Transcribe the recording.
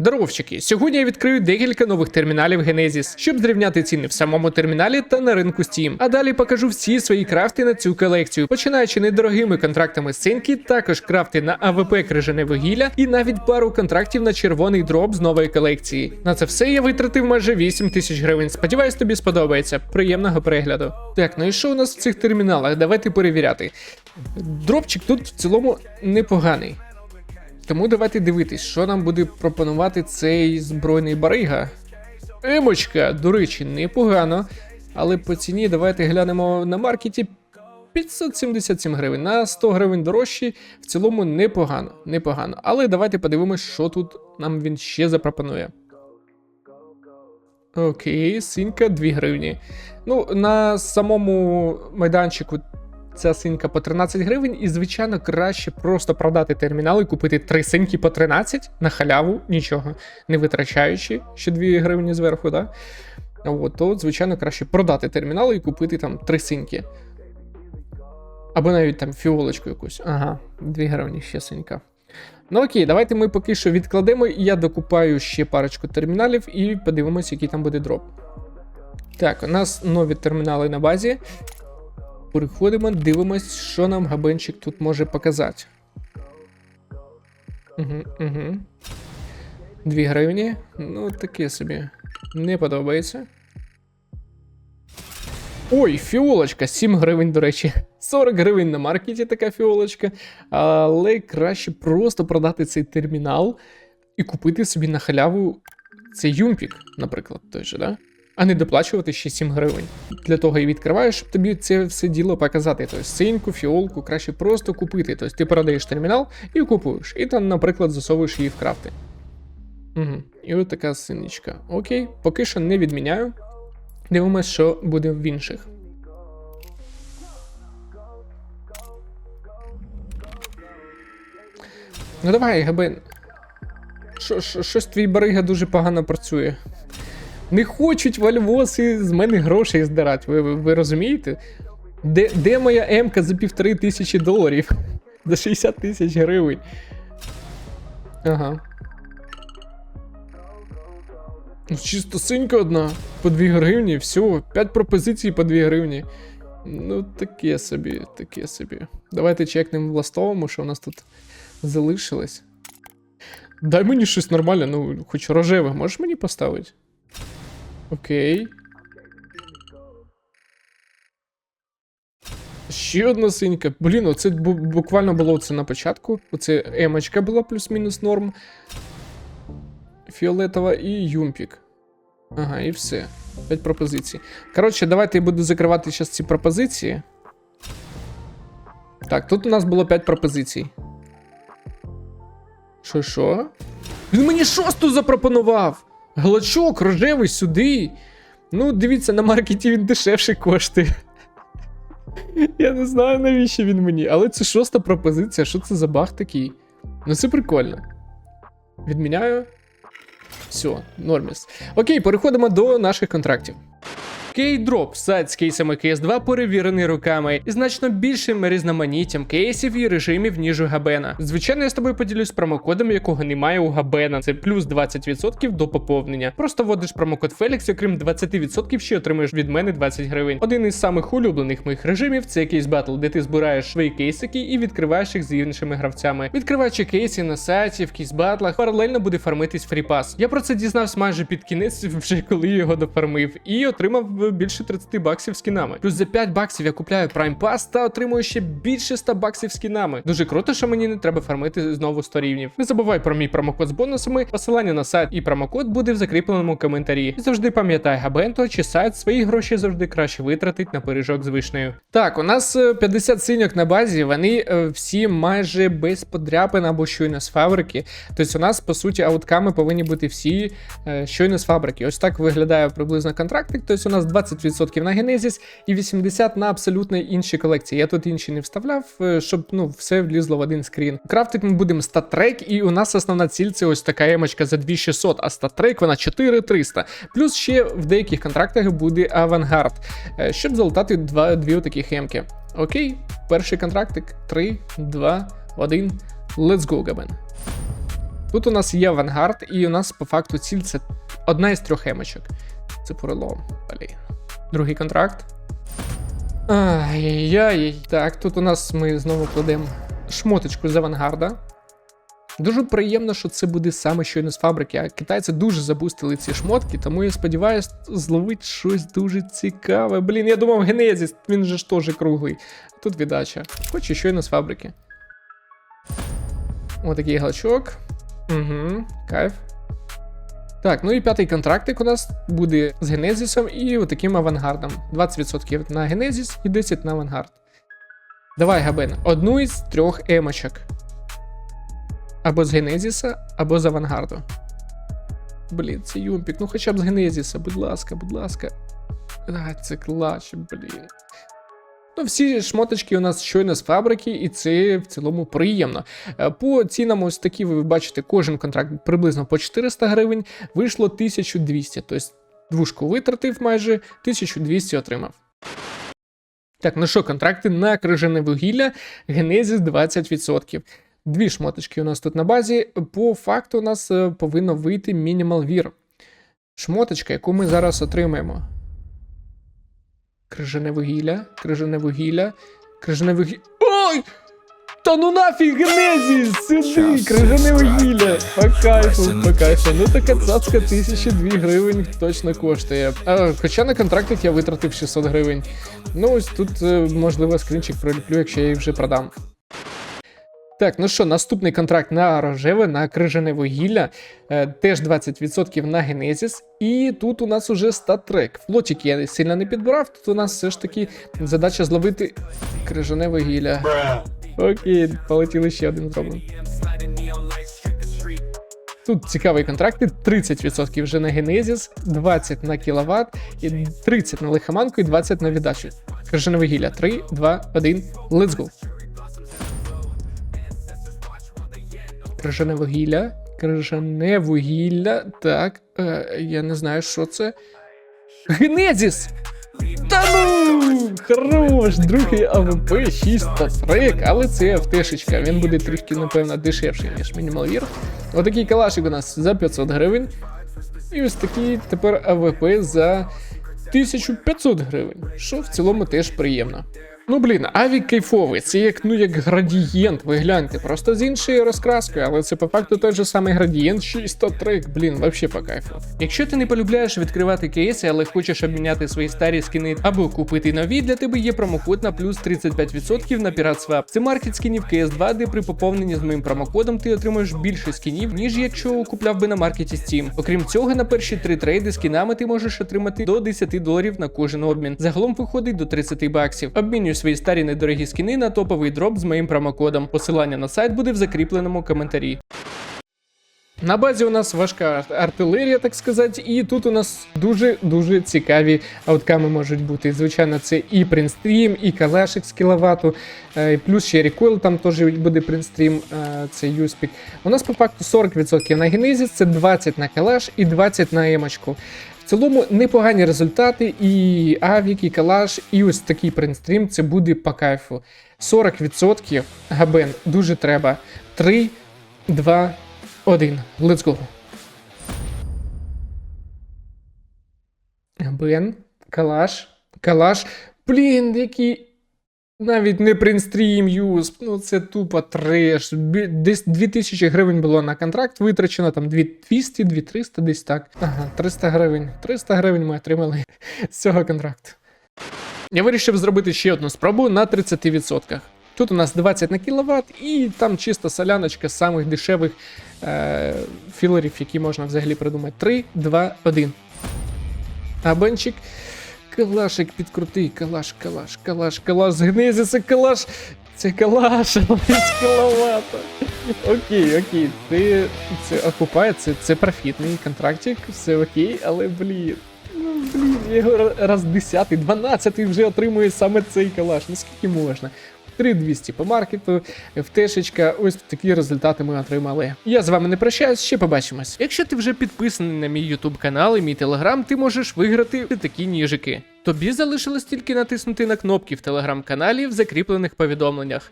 Здоровчики, сьогодні я відкрию декілька нових терміналів Genesis, щоб зрівняти ціни в самому терміналі та на ринку Steam. А далі покажу всі свої крафти на цю колекцію, починаючи недорогими контрактами з цинки, також крафти на АВП крижане вугілля і навіть пару контрактів на червоний дроп з нової колекції. На це все я витратив майже 8 тисяч гривень. Сподіваюсь, тобі сподобається. Приємного перегляду. Так, ну і що у нас в цих терміналах? Давайте перевіряти. Дропчик тут в цілому непоганий. Тому давайте дивитись, що нам буде пропонувати цей збройний барига. Емочка, до речі, непогано. Але по ціні давайте глянемо на маркеті 577 гривень. На 100 гривень дорожчі. В цілому непогано. Непогано. Але давайте подивимось, що тут нам він ще запропонує. Окей, синька 2 гривні. Ну, на самому майданчику ця синька по 13 гривень, і, звичайно, краще просто продати термінал і купити три синьки по 13 на халяву, нічого не витрачаючи ще 2 гривні зверху, да? От, то, звичайно, краще продати термінал і купити там три синьки. Або навіть там фіолочку якусь. Ага, 2 гривні ще синька. Ну окей, давайте ми поки що відкладемо, і я докупаю ще парочку терміналів і подивимось, який там буде дроп. Так, у нас нові термінали на базі. Переходимо, дивимось, що нам габенчик тут може показати. Угу, угу. Дві гривні. Ну, таке собі. Не подобається. Ой, фіолочка, 7 гривень, до речі. 40 гривень на маркеті така фіолочка. Але краще просто продати цей термінал і купити собі на халяву цей юмпік, наприклад, той же, да? А не доплачувати ще 7 гривень. Для того і відкриваєш, щоб тобі це все діло показати. Тобто синьку, фіолку краще просто купити. Тобто ти продаєш термінал і купуєш. І там, наприклад, засовуєш її в крафти. Угу. І от така синичка. Окей, поки що не відміняю. Дивимось, що буде в інших. Ну давай, Габен. Що- що- Щось твій барига дуже погано працює. Не хочуть вальвоси з мене грошей здирати, ви, ви, ви розумієте? Де, де моя М-ка за півтори тисячі доларів? За 60 тисяч гривень. Ага. Ну, чисто синька одна. По 2 гривні, все, 5 пропозицій по 2 гривні. Ну, таке собі, таке собі. Давайте чекнемо в ластовому, що у нас тут залишилось. Дай мені щось нормальне, ну, хоч рожеве, можеш мені поставити? Окей. Ще одна синька. Блін, оце буквально було це на початку. Оце емочка була плюс-мінус норм. Фіолетова і юмпік. Ага, і все. П'ять пропозицій. Коротше, давайте я буду закривати зараз ці пропозиції. Так, тут у нас було 5 пропозицій. Що, що? Він мені шосту запропонував! Глачок рожевий сюди. Ну, дивіться, на маркеті він дешевше коштує. Я не знаю, навіщо він мені, але це шоста пропозиція. Що це за баг такий? Ну це прикольно. Відміняю. Все, норміс. Окей, переходимо до наших контрактів. Кейдроп сайт з кейсами CS2 перевірений руками і значно більшим різноманіттям кейсів і режимів, ніж у Габена. Звичайно, я з тобою поділюсь промокодом, якого немає у Габена. Це плюс 20% до поповнення. Просто вводиш промокод Felix, окрім 20% ще отримаєш від мене 20 гривень. Один із самих улюблених моїх режимів це кейс батл, де ти збираєш свої кейсики і відкриваєш їх з іншими гравцями. Відкриваючи кейси на сайті, в кейс-батлах, паралельно буде фармитись фріпас. Я про це дізнався майже під кінець, вже коли його дофармив, і отримав більше 30 баксів скінами. Плюс за 5 баксів я купляю Prime Pass та отримую ще більше 100 баксів скінами. Дуже круто, що мені не треба фармити знову 100 рівнів. Не забувай про мій промокод з бонусами. Посилання на сайт і промокод буде в закріпленому коментарі. І завжди пам'ятай, Габенто чи сайт свої гроші завжди краще витратить на пиріжок з вишнею. Так, у нас е, 50 синьок на базі, вони е, всі майже без подряпин або щойно з фабрики. Тобто у нас, по суті, аутками повинні бути всі е, щойно з фабрики. Ось так виглядає приблизно контрактик. Тобто у нас 20% на Genesis і 80% на абсолютно інші колекції. Я тут інші не вставляв, е, щоб ну, все влізло в один скрін. Крафтити ми будемо статрек, і у нас основна ціль це ось така емочка за 2600, а статрек вона 4300. Плюс ще в деяких контрактах буде авангард, е, щоб залутати два, дві отакі емки. Окей, перший контрактик 3, 2, 1. Let's go, Габен. Тут у нас є авангард, і у нас по факту ціль це одна із трьох емочок. Це поролом. Блін. Другий контракт. Ай-яй-яй. Так, тут у нас ми знову кладемо шмоточку з авангарда. Дуже приємно, що це буде саме щойно з фабрики, а китайці дуже забустили ці шмотки, тому я сподіваюся зловити щось дуже цікаве. Блін, я думав, Генезіс, він же ж теж круглий. Тут віддача. Хоч і щойно з фабрики. Отакий галачок. Угу, кайф. Так, ну і п'ятий контрактик у нас буде з Генезісом і отаким авангардом. 20% на Генезіс і 10% на авангард. Давай, Габен, одну із трьох емочок. Або з Генезіса, або з авангарду. Блін, це Юмпік, ну хоча б з Генезіса, будь ласка, будь ласка. А, це клач, блін. Ну, всі шмоточки у нас щойно з фабрики, і це в цілому приємно. Е, По цінам, ось такі, ви бачите, кожен контракт приблизно по 400 гривень, вийшло 1200. Тобто двушку витратив майже 1200 отримав. Так, ну що, контракти на крижане вугілля, Генезіс 20%. Дві шмоточки у нас тут на базі. По факту у нас е, повинно вийти Minimal Wear. Шмоточка, яку ми зараз отримаємо. Крижане вугілля, крижане вугілля, крижане вугілля. Ой! Та ну нафіг, Генезіс! Сюди! Крижане вугілля! По кайфу, по кайфу. Ну така цацка 1002 гривень точно коштує. А, хоча на контрактах я витратив 600 гривень. Ну ось тут, е, можливо, скрінчик проліплю, якщо я їх вже продам. Так, ну що, наступний контракт на рожеве, на крижане вугілля, е, теж 20% на Генезіс. І тут у нас уже статрек. Флотик я сильно не підбирав, тут у нас все ж таки задача зловити крижане вугілля. Окей, полетіли ще один зробимо. Тут цікаві контракти: 30% вже на Генезіс, 20 на кіловат, і 30 на лихоманку і 20 на віддачу. Крижане вугілля. 3, 2, 1, let's go. Крижане вугілля. Крижане вугілля. Так, е, я не знаю, що це. Генезіс! Та ну! Хорош! Другий АВП 6 трек, але це ФТшечка. Він буде трішки, напевно, дешевший, ніж Мінімалвір. Отакий калашик у нас за 500 гривень. І ось такий тепер АВП за 1500 гривень, що в цілому теж приємно. Ну блін, авік кайфовий, це як ну як градієнт, ви гляньте, просто з іншою розкраскою, але це по факту той же самий градієнт 603, блін, вообще по кайфу. Якщо ти не полюбляєш відкривати кейси, але хочеш обміняти свої старі скини або купити нові, для тебе є промокод на плюс 35% на PiratSwap. Це маркет скінів CS2, де при поповненні з моїм промокодом ти отримуєш більше скінів, ніж якщо купляв би на маркеті Steam. Окрім цього, на перші три трейди скінами ти можеш отримати до 10 доларів на кожен обмін. Загалом виходить до 30 баксів. Обмінюй свої старі недорогі скіни на топовий дроп з моїм промокодом. Посилання на сайт буде в закріпленому коментарі. На базі у нас важка артилерія, так сказати, і тут у нас дуже-дуже цікаві аутками можуть бути. Звичайно, це і принстрім, і калашик з кіловату, е, плюс ще рекойл, там теж буде принстрім, е, це юспік. У нас по факту 40% на генезіс, це 20 на калаш і 20 на емочку. Цілому непогані результати, і авік, і калаш, і ось такий принстрім це буде по кайфу. 40% габен дуже треба. 3, 2, 1. Let's go. Габен, калаш, калаш. Блін, який. Навіть не принстрім юз, ну це тупо треш. Десь 2000 гривень було на контракт витрачено, там 2200, 2300, десь так. Ага, 300 гривень. 300 гривень ми отримали з цього контракту. Я вирішив зробити ще одну спробу на 30%. Тут у нас 20 на кіловат, і там чисто соляночка з самих дешевих е- філерів, які можна взагалі придумати. 3, 2, 1. А бенчик. Калашик підкрутий, калаш, калаш, калаш, калаш, згнизи, це калаш. Це калаш, кіловата. Окей, окей, ти це окупає, це, це профітний контрактик, все окей, але блін. Ну, блін, його раз 10, 12 вже отримує саме цей калаш. Наскільки можна? 3200 по маркету, втешечка. ось такі результати ми отримали. Я з вами не прощаюсь, ще побачимось. Якщо ти вже підписаний на мій YouTube канал і мій телеграм, ти можеш виграти такі ніжики. Тобі залишилось тільки натиснути на кнопки в телеграм-каналі в закріплених повідомленнях.